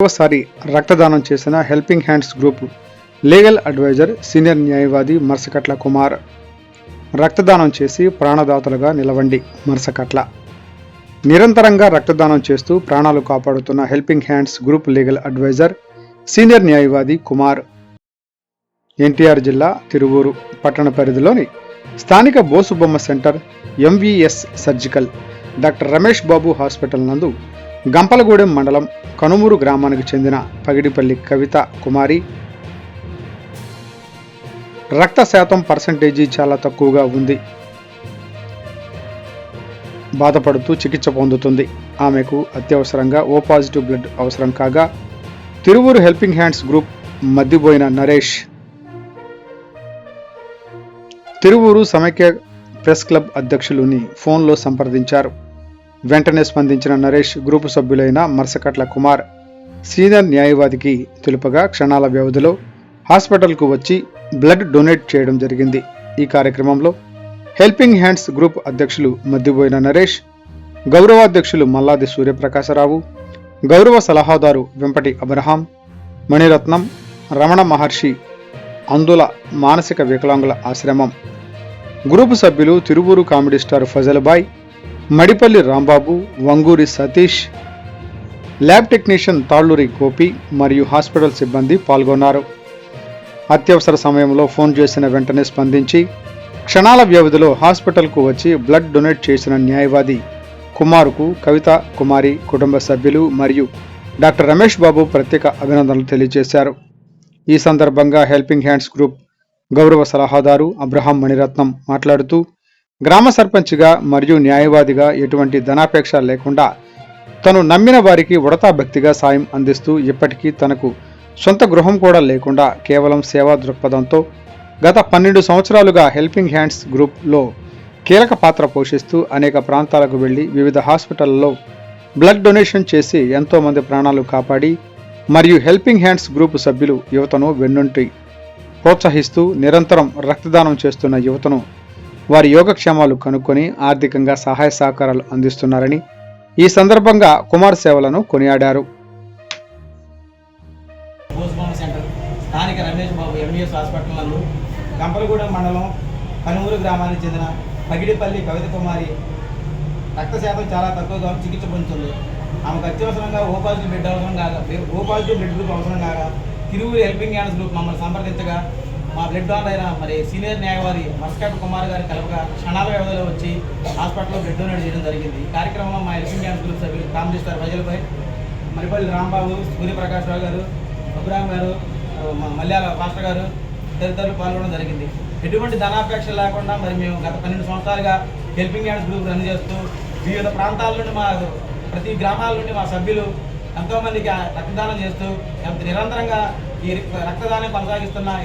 రెండవసారి రక్తదానం చేసిన helping hands group legal adviser senior న్యాయవాది మర్సకట్ల కుమార్. రక్తదానం చేసి ప్రాణదాతలుగా నిలవండి మర్సకట్ల. నిరంతరంగా రక్తదానం చేస్తూ ప్రాణాలు కాపాడుతున్న helping hands group legal adviser senior న్యాయవాది కుమార్. ఎన్టీఆర్ జిల్లా తిరువూరు పట్టణ పరిధిలోని స్థానిక Bosubomma centre MVS surgical doctor Ramesh Babu hospital నందు గంపలగూడెం మండలం కనుమూరు గ్రామానికి చెందిన పగిడిపల్లి కవిత కుమారి. రక్త శాతం పర్సంటేజీ చాలా తక్కువగా ఉంది. బాధపడుతూ చికిత్స పొందుతుంది. ఆమెకు అత్యవసరంగా ఓ పాజిటివ్ బ్లడ్ అవసరం కాగా Tiruvuru helping hands group మద్దిపోయిన Naresh. Tiruvuru Samaikya press club అధ్యక్షులుని ఫోన్లో సంప్రదించారు. వెంటనే స్పందించిన నరేష్ గ్రూపు సభ్యులైన మర్సకట్ల కుమార్ సీనియర్ న్యాయవాదికి తెలుపగా క్షణాల వ్యవధిలో హాస్పిటల్కు వచ్చి బ్లడ్ డొనేట్ చేయడం జరిగింది. ఈ కార్యక్రమంలో హెల్పింగ్ హ్యాండ్స్ గ్రూప్ అధ్యక్షులు మద్దిబోయిన నరేష్ గౌరవాధ్యక్షులు మల్లాది సూర్యప్రకాశరావు గౌరవ సలహాదారు వెంపటి అబ్రహాం మణిరత్నం రమణ మహర్షి అందుల మానసిక వికలాంగుల ఆశ్రమం. గ్రూపు సభ్యులు Tiruvuru comedy star Fazalbhai Madipalli Rambabu Vanguri Satish lab technician Talluri Gopi మరియు హాస్పిటల్ సిబ్బంది పాల్గొన్నారు. అత్యవసర సమయంలో ఫోన్ చేసిన వెంటనే స్పందించి క్షణాల వ్యవధిలో హాస్పిటల్కు వచ్చి బ్లడ్ డొనేట్ చేసిన న్యాయవాది కుమారుకు కవిత కుమారి కుటుంబ సభ్యులు మరియు డాక్టర్ రమేష్ బాబు ప్రత్యేక అభినందనలు తెలియజేశారు. ఈ సందర్భంగా హెల్పింగ్ హ్యాండ్స్ గ్రూప్ గౌరవ సలహాదారు అబ్రహాం మణిరత్నం మాట్లాడుతూ గ్రామ సర్పంచ్గా మరియు న్యాయవాదిగా ఎటువంటి ధనాపేక్ష లేకుండా తను నమ్మిన వారికి ఉడతా భక్తిగా సాయం అందిస్తూ ఇప్పటికీ తనకు సొంత గృహం కూడా లేకుండా కేవలం సేవా దృక్పథంతో గత పన్నెండు సంవత్సరాలుగా హెల్పింగ్ హ్యాండ్స్ గ్రూప్లో కీలక పాత్ర పోషిస్తూ అనేక ప్రాంతాలకు వెళ్ళి వివిధ హాస్పిటల్లో బ్లడ్ డొనేషన్ చేసి ఎంతోమంది ప్రాణాలు కాపాడి మరియు హెల్పింగ్ హ్యాండ్స్ గ్రూప్ సభ్యులు యువతను వెన్నుంటి ప్రోత్సహిస్తూ నిరంతరం రక్తదానం చేస్తున్న యువతను వారి యోగక్షేమాలు కనుక్కొని ఆర్థికంగా సహాయ సహకారాలు అందిస్తున్నారని ఈ సందర్భంగా కుమార్ సేవలను కొనియాడారు. స్థానిక రమేష్ బాబు ఎంఈఎస్ హాస్పిటల్ నందు గంపలగూడెం మండలం కనుమూరు గ్రామానికి చెందిన పగిడిపల్లి కవిత కుమారి రక్త శాతం చాలా తక్కువగా చికిత్స పొందుతుంది. ఆమెకు అత్యవసరంగా ఓ పాజిటివ్ బ్లడ్ అవసరం కాగా ఓ పాజిటివ్ బ్లడ్ గ్రూప్ అవసరం కాగా తిరువురు హెల్పింగ్ హ్యాండ్స్ గ్రూప్ మమ్మల్ని సంప్రదించగా మా బ్లడ్ డోనర్ అయిన మరి సీనియర్ న్యాయవాది మస్కట్ కుమార్ గారి కలపగా క్షణాల వ్యవధిలో వచ్చి హాస్పిటల్లో బ్లడ్ డొనేట్ చేయడం జరిగింది. ఈ కార్యక్రమంలో మా హెల్పింగ్ హ్యాండ్స్ గ్రూప్ సభ్యులు కామెడీ చేస్తారు ప్రజలపై మరిపల్లి రాంబాబు సూర్యప్రకాష్ రావు గారు అబ్రాహం గారు మల్యాల పాస్టర్ గారు తదితరులు పాల్గొనడం జరిగింది. ఎటువంటి ధనాపేక్ష లేకుండా మరి మేము గత పన్నెండు సంవత్సరాలుగా హెల్పింగ్ హ్యాండ్స్ గ్రూప్ రన్ చేస్తూ వివిధ ప్రాంతాల నుండి మా ప్రతి గ్రామాల నుండి మా సభ్యులు ఎంతోమందికి రక్తదానం చేస్తూ ఎంత నిరంతరంగా ఈ రక్తదానం కొనసాగిస్తున్న